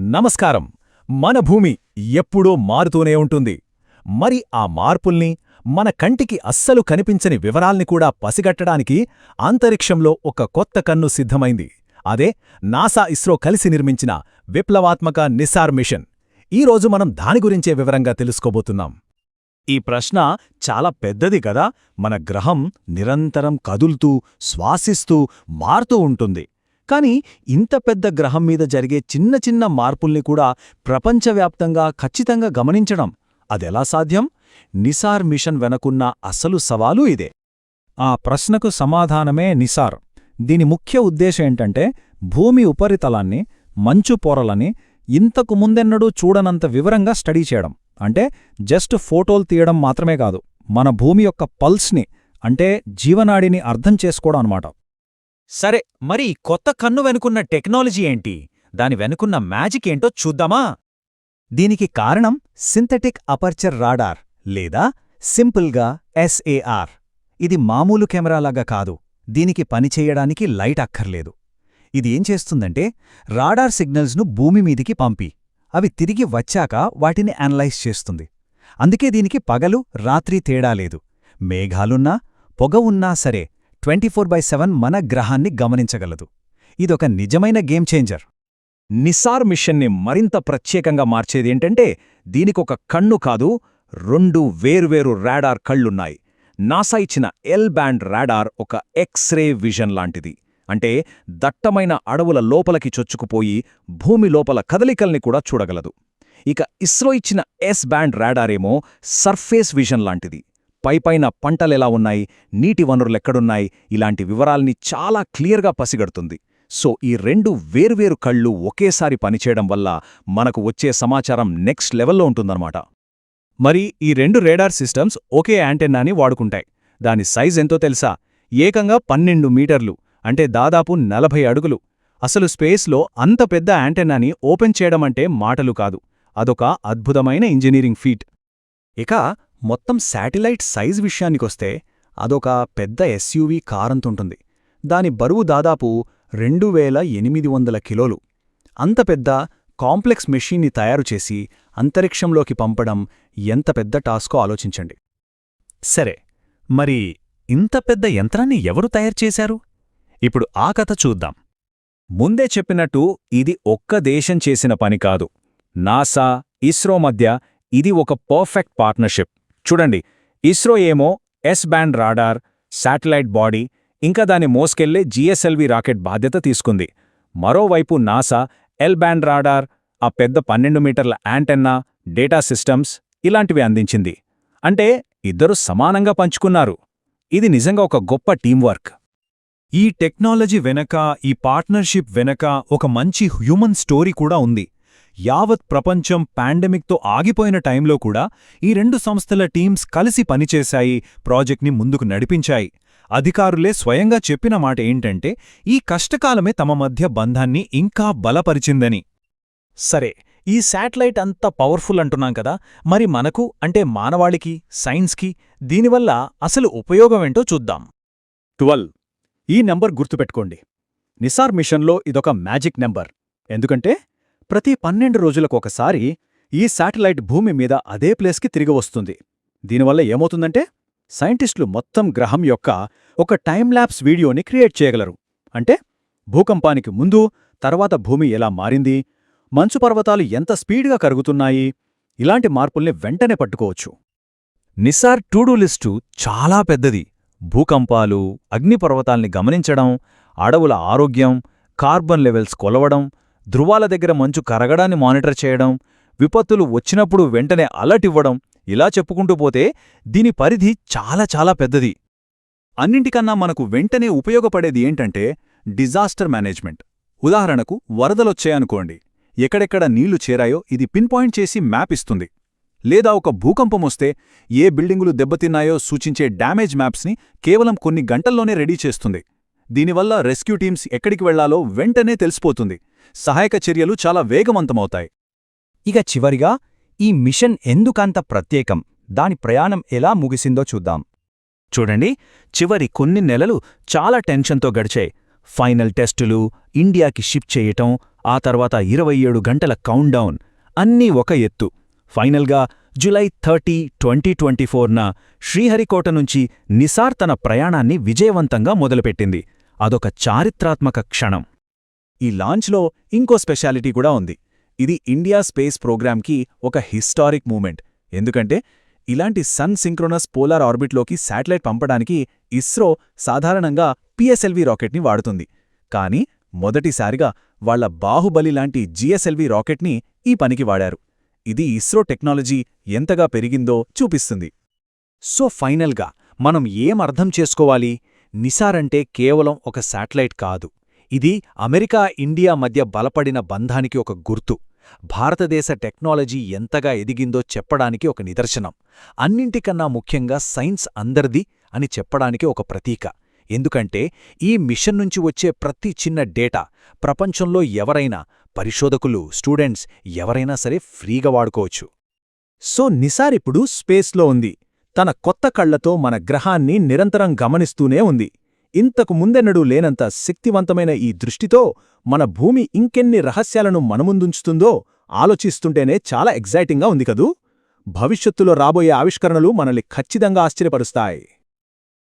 నమస్కారం. మన భూమి ఎప్పుడో మారుతూనే ఉంటుంది. మరి ఆ మార్పుల్ని మన కంటికి అస్సలు కనిపించని వివరాల్ని కూడా పసిగట్టడానికి అంతరిక్షంలో ఒక కొత్త కన్ను సిద్ధమైంది. అదే నాసా ఇస్రో కలిసి నిర్మించిన విప్లవాత్మక నిసార్ మిషన్. ఈరోజు మనం దాని గురించే వివరంగా తెలుసుకోబోతున్నాం. ఈ ప్రశ్న చాలా పెద్దది కదా? మన గ్రహం నిరంతరం కదులుతూ శ్వాసిస్తూ మారుతూ ఉంటుంది. కాని ఇంత పెద్ద గ్రహం మీద జరిగే చిన్న చిన్న మార్పుల్ని కూడా ప్రపంచవ్యాప్తంగా ఖచ్చితంగా గమనించడం అదెలా సాధ్యం? నిసార్ మిషన్ వెనకున్న అసలు సవాలు ఇదే. ఆ ప్రశ్నకు సమాధానమే నిసార్. దీని ముఖ్య ఉద్దేశం ఏంటంటే భూమి ఉపరితలాన్ని మంచు పొరలని ఇంతకు ముందెన్నడూ చూడనంత వివరంగా స్టడీ చేయడం. అంటే జస్ట్ ఫోటోలు తీయడం మాత్రమే కాదు మన భూమి యొక్క పల్స్ని అంటే జీవనాడిని అర్థం చేసుకోవడం అనమాట సరే మరి కొత్త కన్ను వెనుకున్న టెక్నాలజీ ఏంటి? దాని వెనుకున్న మ్యాజిక్ ఏంటో చూద్దామా? దీనికి కారణం సింథటిక్ అపర్చర్ రాడార్ లేదా సింపుల్గా ఎస్ఏఆర్. ఇది మామూలు కెమెరాలాగా కాదు. దీనికి పనిచేయడానికి లైట్ అక్కర్లేదు. ఇది ఏం చేస్తుందంటే రాడార్ సిగ్నల్స్ను భూమి మీదికి పంపి అవి తిరిగి వచ్చాక వాటిని అనలైజ్ చేస్తుంది. అందుకే దీనికి పగలు రాత్రి తేడా లేదు. మేఘాలున్నా పొగ ఉన్నా సరే ట్వంటీ ఫోర్ బై సెవెన్ మన గ్రహాన్ని గమనించగలదు. ఇదొక నిజమైన గేమ్ చేంజర్. నిసార్ మిషన్ని మరింత ప్రత్యేకంగా మార్చేదేంటంటే దీనికొక కన్ను కాదు రెండు వేర్వేరు రాడార్ కళ్ళున్నాయి. నాసా ఇచ్చిన ఎల్ బ్యాండ్ రాడార్ ఒక ఎక్స్రే విజన్ లాంటిది. అంటే దట్టమైన అడవుల లోపలికి చొచ్చుకుపోయి భూమి లోపల కదలికల్ని కూడా చూడగలదు. ఇక ఇస్రో ఇచ్చిన ఎస్ బ్యాండ్ రాడారేమో సర్ఫేస్ విజన్ లాంటిది. పైపైన పంటలెలా ఉన్నాయి నీటి వనరులెక్కడున్నాయి ఇలాంటి వివరాల్ని చాలా క్లియర్గా పసిగడుతుంది. సో ఈ రెండు వేర్వేరు కళ్ళు ఒకేసారి పనిచేయడం వల్ల మనకు వచ్చే సమాచారం నెక్స్ట్ లెవెల్లో ఉంటుందన్నమాట. మరి ఈ రెండు రేడార్ సిస్టమ్స్ ఒకే యాంటెన్నాని వాడుకుంటాయి. దాని సైజ్ ఎంతో తెలుసా? ఏకంగా పన్నెండు మీటర్లు అంటే దాదాపు నలభై అడుగులు. అసలు స్పేస్లో అంత పెద్ద యాంటెన్నాని ఓపెన్ చేయడమంటే మాటలు కాదు. అదొక అద్భుతమైన ఇంజనీరింగ్ ఫీట్. ఇక మొత్తం శాటిలైట్ సైజ్ విషయానికొస్తే అదొక పెద్ద ఎస్యూవీ కారంతుంటుంది. దాని బరువు దాదాపు రెండు వేల ఎనిమిది వందల కిలోలు. అంత పెద్ద కాంప్లెక్స్ మెషీన్ని తయారుచేసి అంతరిక్షంలోకి పంపడం ఎంత పెద్ద టాస్కో ఆలోచించండి. సరే మరి ఇంత పెద్ద యంత్రాన్ని ఎవరు తయారు చేశారు? ఇప్పుడు ఆ కథ చూద్దాం. ముందే చెప్పినట్టు ఇది ఒక్క దేశం చేసిన పని కాదు. నాసా ఇస్రో మధ్య ఇది ఒక పర్ఫెక్ట్ పార్ట్నర్షిప్. చూడండి ఇస్రో ఏమో S band radar satellite body ఇంకా దాన్ని మోసుకెళ్ళే జీఎస్ఎల్వి రాకెట్ బాధ్యత తీసుకుంది. మరోవైపు నాసా ఎల్ బ్యాండ్ రాడార్ ఆ పెద్ద పన్నెండు మీటర్ల యాంటెన్నా డేటా సిస్టమ్స్ ఇలాంటివి అందించింది. అంటే ఇద్దరు సమానంగా పంచుకున్నారు. ఇది నిజంగా ఒక గొప్ప టీంవర్క్ ఈ టెక్నాలజీ వెనక ఈ పార్ట్నర్షిప్ వెనక ఒక మంచి హ్యూమన్ స్టోరీ కూడా ఉంది. యావత్ ప్రపంచం పాండమిక్తో ఆగిపోయిన టైంలో కూడా ఈ రెండు సంస్థల టీమ్స్ కలిసి పనిచేశాయి ప్రాజెక్ట్ని ముందుకు నడిపించాయి. అధికారులే స్వయంగా చెప్పిన మాట ఏంటంటే ఈ కష్టకాలమే తమ మధ్య బంధాన్ని ఇంకా బలపరిచిందని. సరే ఈ శాటిలైట్ అంత పవర్ఫుల్ అంటున్నాం కదా మరి మనకు అంటే మానవాళికి సైన్స్కి దీనివల్ల అసలు ఉపయోగమేంటో చూద్దాం. ట్వెల్వ్. ఈ నెంబర్ గుర్తుపెట్టుకోండి. నిసార్ మిషన్లో ఇదొక మ్యాజిక్ నెంబర్. ఎందుకంటే ప్రతి పన్నెండు రోజులకొకసారి ఈ శాటిలైట్ భూమి మీద అదే ప్లేస్కి తిరిగి వస్తుంది. దీనివల్ల ఏమవుతుందంటే సైంటిస్టులు మొత్తం గ్రహం యొక్క ఒక టైంలాప్స్ వీడియోని క్రియేట్ చేయగలరు. అంటే భూకంపానికి ముందు తర్వాత భూమి ఎలా మారింది మంచు పర్వతాలు ఎంత స్పీడ్గా కరుగుతున్నాయి ఇలాంటి మార్పుల్ని వెంటనే పట్టుకోవచ్చు. నిసార్ టూడూ లిస్టు చాలా పెద్దది. భూకంపాలు అగ్నిపర్వతాల్ని గమనించడం అడవుల ఆరోగ్యం కార్బన్ లెవెల్స్ కొలవడం ధృవాల దగ్గర మంచు కరగడాన్ని మానిటర్ చేయడం విపత్తులు వచ్చినప్పుడు వెంటనే అలర్ట్ ఇవ్వడం ఇలా చెప్పుకుంటూ పోతే దీని పరిధి చాలా చాలా పెద్దది. అన్నింటికన్నా మనకు వెంటనే ఉపయోగపడేది ఏంటంటే డిజాస్టర్ మేనేజ్మెంట్. ఉదాహరణకు వరదలొచ్చాయనుకోండి ఎక్కడెక్కడ నీళ్ళు చేరాయో ఇది పిన్ పాయింట్ చేసి మ్యాప్ ఇస్తుంది. లేదా ఒక భూకంపమొస్తే ఏ బిల్డింగులు దెబ్బతిన్నాయో సూచించే డ్యామేజ్ మ్యాప్స్ని కేవలం కొన్ని గంటల్లోనే రెడీ చేస్తుంది. దీనివల్ల రెస్క్యూ టీమ్స్ ఎక్కడికి వెళ్ళాలో వెంటనే తెలిసిపోతుంది. సహాయక చర్యలు చాలా వేగవంతమవుతాయి. ఇక చివరిగా ఈ మిషన్ ఎందుకంత ప్రత్యేకం? దాని ప్రయాణం ఎలా ముగిసిందో చూద్దాం. చూడండి చివరి కొన్ని నెలలు చాలా టెన్షన్తో గడిచాయి. ఫైనల్ టెస్టులు ఇండియాకి షిప్ చేయటం ఆ తర్వాత ఇరవై ఏడు గంటల కౌంట్డౌన్ అన్నీ ఒక ఎత్తు. ఫైనల్గా జులై థర్టీ ట్వంటీ ట్వంటీ ఫోర్న శ్రీహరికోట నుంచి నిసార్ తన ప్రయాణాన్ని విజయవంతంగా మొదలుపెట్టింది. అదొక చారిత్రాత్మక క్షణం. ఈ లాంచ్లో ఇంకో స్పెషాలిటీ కూడా ఉంది. ఇది ఇండియా స్పేస్ ప్రోగ్రామ్కి ఒక హిస్టారిక్ మూమెంట్. ఎందుకంటే ఇలాంటి సన్ సింక్రోనస్ పోలార్ ఆర్బిట్లోకి శాటిలైట్ పంపడానికి ఇస్రో సాధారణంగా పిఎస్ఎల్వి రాకెట్ని వాడుతుంది. కానీ మొదటిసారిగా వాళ్ళ బాహుబలి లాంటి జిఎస్ఎల్వి రాకెట్ని ఈ పనికి వాడారు. ఇది ఇస్రో టెక్నాలజీ ఎంతగా పెరిగిందో చూపిస్తుంది. సో ఫైనల్గా మనం ఏం అర్థం చేసుకోవాలి? నిసారంటే కేవలం ఒక శాటిలైట్ కాదు. ఇది అమెరికా ఇండియా మధ్య బలపడిన బంధానికి ఒక గుర్తు. భారతదేశ టెక్నాలజీ ఎంతగా ఎదిగిందో చెప్పడానికి ఒక నిదర్శనం. అన్నింటికన్నా ముఖ్యంగా సైన్స్ అందరిది అని చెప్పడానికి ఒక ప్రతీక. ఎందుకంటే ఈ మిషన్ నుంచి వచ్చే ప్రతి చిన్న డేటా ప్రపంచంలో ఎవరైనా పరిశోధకులు స్టూడెంట్స్ ఎవరైనా సరే ఫ్రీగా వాడుకోవచ్చు. సో నిసార్ ఇప్పుడు స్పేస్లో ఉంది. తన కొత్త కళ్ళతో మన గ్రహాన్ని నిరంతరం గమనిస్తూనే ఉంది. ఇంతకు ముందెన్నడూ లేనంత శక్తివంతమైన ఈ దృష్టితో మన భూమి ఇంకెన్ని రహస్యాలను మనముందుంచుతుందో ఆలోచిస్తుంటేనే చాలా ఎగ్జైటింగ్గా ఉంది కదూ? భవిష్యత్తులో రాబోయే ఆవిష్కరణలు మనల్ని ఖచ్చితంగా ఆశ్చర్యపరుస్తాయి.